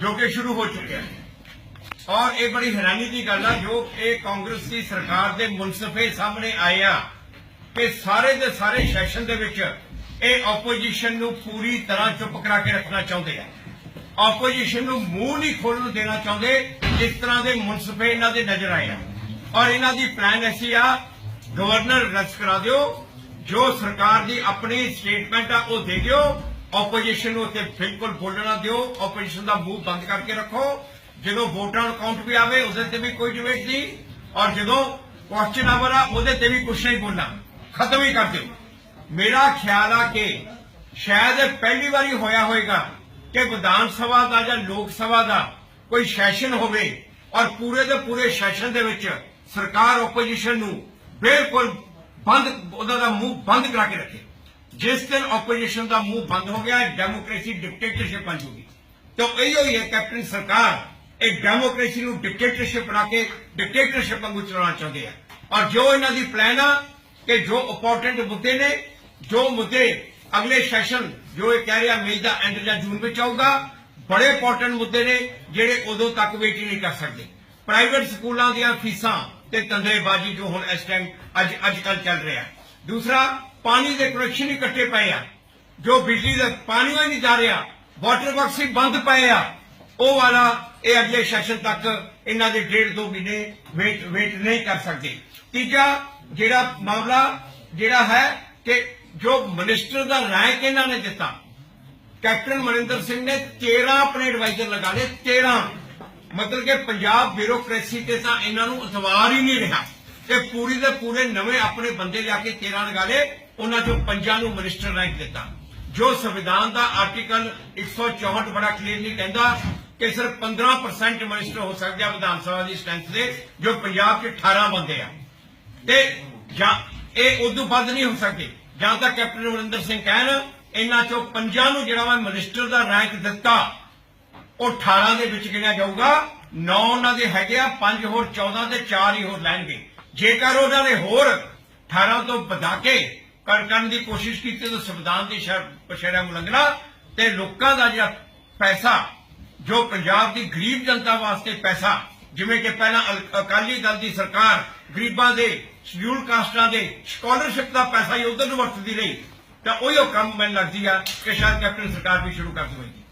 ਜੋ ਕਿ ਸ਼ੁਰੂ ਹੋ ਚੁੱਕਿਆ ਹੈ। ਔਰ ਇਹ ਬੜੀ ਹੈਰਾਨੀ ਦੀ ਗੱਲ ਆ, ਜੋ ਇਹ ਕਾਂਗਰਸ ਦੀ ਸਰਕਾਰ ਦੇ ਮੁਨਸਫੇ ਸਾਹਮਣੇ ਆਏ ਆ ਕਿ ਸਾਰੇ ਦੇ ਸਾਰੇ ਸੈਸ਼ਨ ਦੇ ਵਿੱਚ ਇਹ ਆਪੋਜੀਸ਼ਨ ਨੂੰ ਪੂਰੀ ਤਰ੍ਹਾਂ ਚੁੱਪ ਕਰਾ ਕੇ ਰੱਖਣਾ ਚਾਹੁੰਦੇ ਆ। ਆਪੋਜੀਸ਼ਨ ਨੂੰ ਮੂੰਹ ਨਹੀਂ ਖੋਲਣ ਦੇਣਾ ਚਾਹੁੰਦੇ, ਜਿਸ ਤਰ੍ਹਾਂ ਦੇ ਮੁਨਸਫੇ ਇਹਨਾਂ ਦੇ ਨਜ਼ਰ ਆਏ ਆ। ਔਰ ਇਹਨਾਂ ਦੀ ਪਲਾਨ ਐਸੀ ਆ ਗਵਰਨਰ ਰਸ ਕਰਾ ਦਿਓ, ਜੋ ਸਰਕਾਰ ਦੀ ਆਪਣੀ ਸਟੇਟਮੈਂਟ ਆ ਉਹ ਦੇ ਦਿਓ ਆਪੋਜੀਸ਼ਨ ਨੂੰ ਉੱਥੇ ਬਿਲਕੁਲ ਬੋਲਣਾ ਦਿਓ। ਆਪੋਜੀਸ਼ਨ ਦਾ ਮੂੰਹ ਬੰਦ ਕਰਕੇ ਰੱਖੋ। ਜਦੋਂ ਵੋਟਾਂ ਕਾਊਂਟ ਵੀ ਆਵੇ, ਉਹਦੇ ਤੇ ਵੀ ਕੋਈ ਡਿਬੇਟ ਨਹੀਂ। ਔਰ ਜਦੋਂ ਕੁਐਸਚਨ ਆਵਰ ਆ, ਉਹਦੇ ਤੇ ਵੀ ਕੁਝ ਨਹੀਂ ਬੋਲਣਾ। ਖਤਮ ਹੀ ਕਰ ਦਿਓ। ਮੇਰਾ ਖਿਆਲ ਆ ਕਿ ਸ਼ਾਇਦ ਇਹ ਪਹਿਲੀ ਵਾਰੀ ਹੋਇਆ ਹੋਵੇਗਾ ਕਿ ਵਿਧਾਨ ਸਭਾ ਦਾ ਜਾਂ ਲੋਕ ਸਭਾ ਦਾ ਕੋਈ ਸੈਸ਼ਨ ਹੋਵੇ ਔਰ ਪੂਰੇ ਦੇ ਪੂਰੇ ਸੈਸ਼ਨ ਦੇ ਵਿੱਚ ਸਰਕਾਰ ਆਪੋਜੀਸ਼ਨ ਨੂੰ ਬਿਲਕੁਲ ਬੰਦ ਉਹਨਾਂ ਦਾ ਮੂੰਹ ਬੰਦ ਕਰਾ ਕੇ ਰੱਖੇ। ਜਿਸ ਦਿਨ ਆਪੋਜੀਸ਼ਨ ਦਾ ਮੂੰਹ ਬੰਦ ਹੋ ਗਿਆ ਡੈਮੋਕ੍ਰੇਸੀ ਡਿਕਟੇਟਰਸ਼ਿਪ ਬਣ ਜੂਗੀ। ਤਾਂ ਇਹੋ ਹੀ ਹੈ ਕੈਪਟਨ ਸਰਕਾਰ। ਇੱਕ ਡੈਮੋਕ੍ਰੇਸੀ ਨੂੰ ਡਿਕਟੇਟਰਸ਼ਿਪ ਬਣਾ ਕੇ ਡਿਕਟੇਟਰਸ਼ਿਪ ਚਲਾਉਣਾ ਚਾਹੁੰਦੇ ਆ। ਔਰ ਜੋ ਇਹਨਾਂ ਦੀ ਪਲਾਨ ਆ ਕਿ ਜੋ ਇੰਪੋਰਟੈਂਟ ਮੁੱਦੇ ਨੇ, ਜੋ ਮੁੱਦੇ ਅਗਲੇ ਸੈਸ਼ਨ ਜੋ ਇਹ ਕਹਿ ਰਿਹਾ ਮਈ ਦਾ ਐਂਡ ਜਾਂ ਜੂਨ ਵਿੱਚ ਆਊਗਾ, ਬੜੇ ਇੰਪੋਰਟੈਂਟ ਮੁੱਦੇ ਨੇ ਜਿਹੜੇ ਉਦੋਂ ਤੱਕ ਵੇਟ ਨਹੀਂ ਕਰ ਸਕਦੇ। ਪ੍ਰਾਈਵੇਟ ਸਕੂਲਾਂ ਦੀਆਂ ਫੀਸਾਂ ਤੇ ਤੰਦਰੇਬਾਜ਼ੀ ਜੋ ਹੁਣ ਇਸ ਟਾਈਮ ਅੱਜ ਅੱਜ ਕੱਲ ਚੱਲ ਰਿਹਾ। ਹੈ ਦੂਸਰਾ, ਪਾਣੀ ਦੇ ਕਨੈਕਸ਼ਨ ਹੀ ਕੱਟੇ ਪਏ ਆ। ਜੋ ਬਿਜਲੀ ਦਾ ਪਾਣੀ ਹੀ ਨਹੀਂ ਜਾ ਰਿਹਾ ਵਾਟਰ ਵਰਕਸ ਹੀ ਬੰਦ ਪਏ ਆ। ਉਹ ਵਾਲਾ, ਇਹ ਅਗਲੇ ਸੈਸ਼ਨ ਤੱਕ ਇਹਨਾਂ ਦੇ ਡੇਢ ਦੋ ਮਹੀਨੇ ਵੇਟ ਵੇਟ ਨਹੀਂ ਕਰ ਸਕਦੇ। ਤੀਜਾ, ਜਿਹੜਾ ਮਾਮਲਾ, ਜਿਹੜਾ ਹੈ ਕਿ ਜੋ ਮਿਨਿਸਟਰ ਦਾ ਰੈਂਕ ਇਹਨਾਂ ਨੇ ਦਿੱਤਾ? ਕੈਪਟਨ ਮਨਿੰਦਰ ਸਿੰਘ ਨੇ 13 ਆਪਣੇ ਐਡਵਾਈਜ਼ਰ ਲਗਾ ਲਏ 13 ਮਤਲਬ ਕਿ ਪੰਜਾਬ ਬਿਊਰੋਕ੍ਰੇਸੀ ਤੇ ਤਾਂ ਇਹਨਾਂ ਨੂੰ ਇਤਵਾਰ ਹੀ ਨਹੀਂ ਰਿਹਾ। ਤੇ ਪੂਰੀ ਦੇ ਪੂਰੇ ਨਵੇਂ ਆਪਣੇ ਬੰਦੇ ਲਿਆ ਕੇ 13 ਲਗਾ ਲਏ ਉਹਨਾਂ ਚੋਂ ਪੰਜਾਂ ਨੂੰ ਮਿਨਿਸਟਰ ਰੈਂਕ ਦਿੱਤਾ। ਜੋ ਸੰਵਿਧਾਨ ਦਾ ਆਰਟੀਕਲ 164 ਬੜਾ ਕਲੀਅਰਲੀ ਕਹਿੰਦਾ ਕਿ ਸਿਰਫ 15% ਮਿਨਿਸਟਰ ਹੋ ਸਕਦੇ ਆ ਵਿਧਾਨ ਸਭਾ ਦੀ ਸਟ੍ਰੈਂਥ ਦੇ, ਜੋ ਪੰਜਾਬ 'ਚ 18 ਬੰਦੇ ਆ। ਤੇ ਜਾਂ ਇਹ ਉਦੋਂ ਵੱਧ ਨਹੀਂ ਹੋ ਸਕਦੇ। ਜਾਂ ਤਾਂ ਕੈਪਟਨ ਅਮਰਿੰਦਰ ਸਿੰਘ ਕਹਿਣ, ਇਹਨਾਂ ਚੋਂ ਪੰਜਾਂ ਨੂੰ ਜਿਹੜਾ ਮੈਂ ਮਿਨਿਸਟਰ ਦਾ ਰੈਂਕ ਦਿੱਤਾ, ਉਹ 18 ਦੇ ਵਿੱਚ ਗਿਣਿਆ ਜਾਊਗਾ 9 ਉਹਨਾਂ ਦੇ ਹੈਗੇ ਆ 5 ਹੋਰ 14 ਤੇ 4 ਹੀ ਹੋਰ ਲੈਣਗੇ। ਜੇਕਰ ਉਹਨਾਂ ਨੇ ਹੋਰ 18 ਤੋਂ ਵਧਾ ਕੇ ਕਰਨ ਦੀ ਕੋਸ਼ਿਸ਼ ਕੀਤੀ, ਤਾਂ ਸੰਵਿਧਾਨ ਦੀ ਸ਼ਰਮ ਉਲੰਘਣਾ ਤੇ ਲੋਕਾਂ ਦਾ ਜਿਹੜਾ ਪੈਸਾ, ਜੋ ਪੰਜਾਬ ਦੀ ਗਰੀਬ ਜਨਤਾ ਵਾਸਤੇ ਪੈਸਾ, ਜਿਵੇਂ ਕਿ ਪਹਿਲਾਂ ਅਕਾਲੀ ਦਲ ਦੀ ਸਰਕਾਰ ਗਰੀਬਾਂ ਦੇ ਸ਼ਡਿਊਲ ਕਾਸਟਾਂ ਦੇ ਸਕਾਲਰਸ਼ਿਪ ਦਾ ਪੈਸਾ ਹੀ ਉਧਰ ਨੂੰ ਵਰਤਦੀ ਰਹੀ, ਤਾਂ ਉਹੀ ਉਹ ਕੰਮ ਮੈਨੂੰ ਲੱਗਦੀ ਆ ਕਿ ਸ਼ਾਇਦ ਕੈਪਟਨ ਸਰਕਾਰ ਵੀ ਸ਼ੁਰੂ ਕਰ ਦੇਵੇਗੀ।